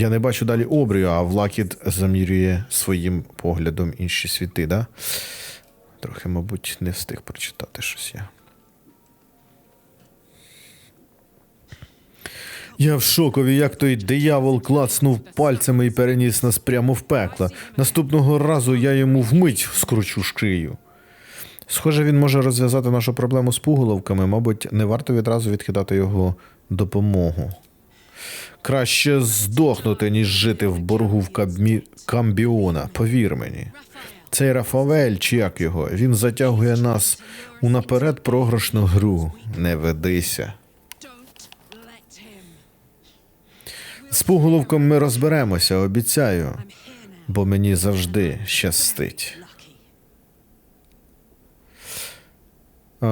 Я не бачу далі обрію, а Влакід замірює своїм поглядом інші світи, да? Трохи, мабуть, не встиг прочитати щось я. Я в шокові, як той диявол клацнув пальцями і переніс нас прямо в пекло. Наступного разу я йому вмить скручу шию. Схоже, він може розв'язати нашу проблему з пуголовками, мабуть, не варто відразу відкидати його допомогу. Краще здохнути, ніж жити в боргу в кабмі... Камбіона, повір мені. Цей Рафаель, чи як його, він затягує нас у наперед програшну гру. Не ведися. З пуголовком ми розберемося, обіцяю, бо мені завжди щастить. Е,